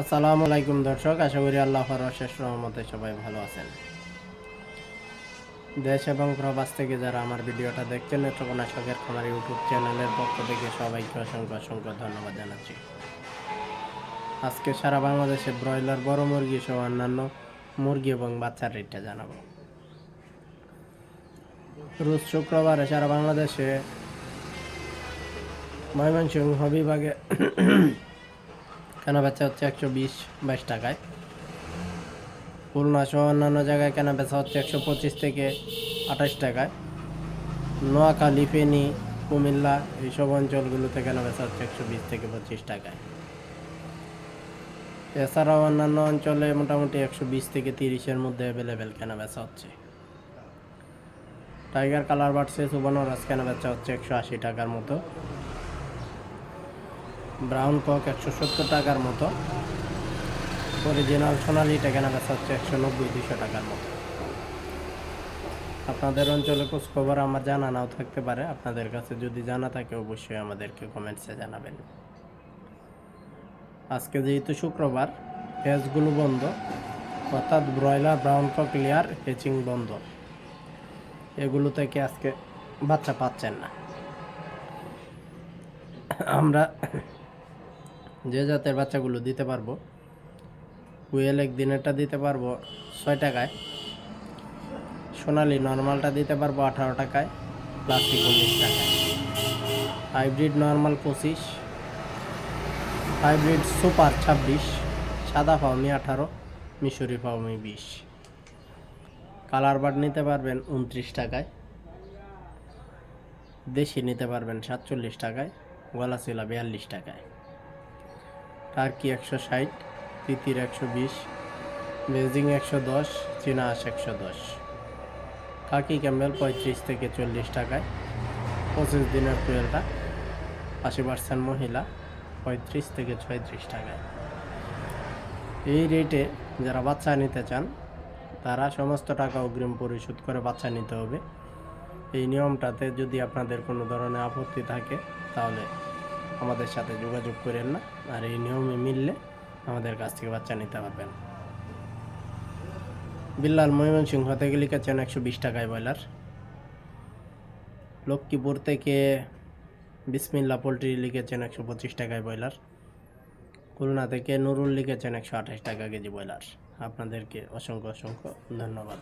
আসসালামু আলাইকুম দর্শক, আশা করি আল্লাহর অশেষ রহমতে সবাই ভালো আছেন। দেশ এবং প্রবাস থেকে যারা আমার ভিডিওটা দেখছেন তখন আশকের খামার ইউটিউব চ্যানেলের পক্ষ থেকে সবাইকে অসংখ্য অসংখ্য ধন্যবাদ জানাচ্ছি। আজকে সারা বাংলাদেশে ব্রয়লার, বড় মুরগি সহ অন্যান্য মুরগি এবং বাচ্চার রেটটা জানাব। রোজ শুক্রবারে সারা বাংলাদেশে ময়মনসিংহ বিভাগে কেনা বেচা হচ্ছে একশো বিশ, বাইশ টাকায়? খুলনা সহ অন্যান্য জায়গায় কেনা বেচা হচ্ছে একশো পঁচিশ থেকে আঠাশ টাকায়? নোয়াখালী, ফেনী, কুমিল্লা, এইসব অঞ্চলগুলোতে কেনা বেচা হচ্ছে একশো বিশ থেকে পঁচিশ টাকায়? এছাড়াও অন্যান্য অঞ্চলে মোটামুটি একশো বিশ থেকে তিরিশের মধ্যে অ্যাভেলেবেল কেনা বেচা হচ্ছে? টাইগার কালার বাড়ছে সুবর্ণরাজ কেনা বেচা হচ্ছে একশো আশি টাকার মতো? ব্রাউন কক একশো সত্তর টাকার মতো। অরিজিনাল সোনালিটা কেনা বেচা হচ্ছে একশো নব্বই দুশো টাকার মতো। আপনাদের অঞ্চলে খোঁজ খবর আমার জানা নাও থাকতে পারে। আপনাদের কাছে যদি জানা থাকে, অবশ্যই আমাদেরকে কমেন্টসে জানাবেন। আজকে যেহেতু শুক্রবার হ্যাচগুলো বন্ধ। অর্থাৎ broiler, brown cock, layer, hatching বন্ধ। এগুলো থেকে আজকে বাচ্চা পাচ্ছেন না। আমরা যে জাতের বাচ্চাগুলো দিতে পারব কুয়েল একদিনেরটা দিতে পারব ছয় টাকায়, সোনালি নর্মালটা দিতে পারব আঠারো টাকায় প্লাস্টিক উনিশ টাকায়। হাইব্রিড নর্মাল পঁচিশ, হাইব্রিড সুপার ছাব্বিশ, সাদা ফাউমি আঠারো, মিশরি ফাউমি বিশ। কালার বার্ড নিতে পারবেন উনত্রিশ টাকায়, দেশি নিতে পারবেন সাতচল্লিশ টাকায়, গলাচিলা বিয়াল্লিশ টাকায়। টার্কি একশো ষাট, তিতির একশো বিশ বেজিং একশো দশ চীনা আশ একশো দশ। কাকি ক্যাম্বেল পঁয়ত্রিশ থেকে চল্লিশ টাকায়। পঁচিশ দিনের কুয়েলটা আশি পার্সেন্ট মহিলা, পঁয়ত্রিশ থেকে ছয়ত্রিশ টাকায়। এই রেটে যারা বাচ্চা নিতে চান, তারা সমস্ত টাকা অগ্রিম পরিশোধ করে বাচ্চা নিতে হবে। এই নিয়মটাতে যদি আপনাদের কোনো ধরনের আপত্তি থাকে, তাহলে আমাদের সাথে যোগাযোগ করেন না, আর এই নিয়মে মিললে আমাদের কাছ থেকে বাচ্চা নিতে পারবেন। বিল্লাল ময়মনসিংহ থেকে লিখেছেন একশো বিশ টাকায় ব্রয়লার। লক্ষ্মীপুর থেকে বিসমিল্লা পোলট্রি লিখেছেন একশো পঁচিশ টাকায় ব্রয়লার। খুলনা থেকে নুরুল লিখেছেন একশো আঠাশ টাকা কেজি ব্রয়লার। আপনাদেরকে অসংখ্য অসংখ্য ধন্যবাদ।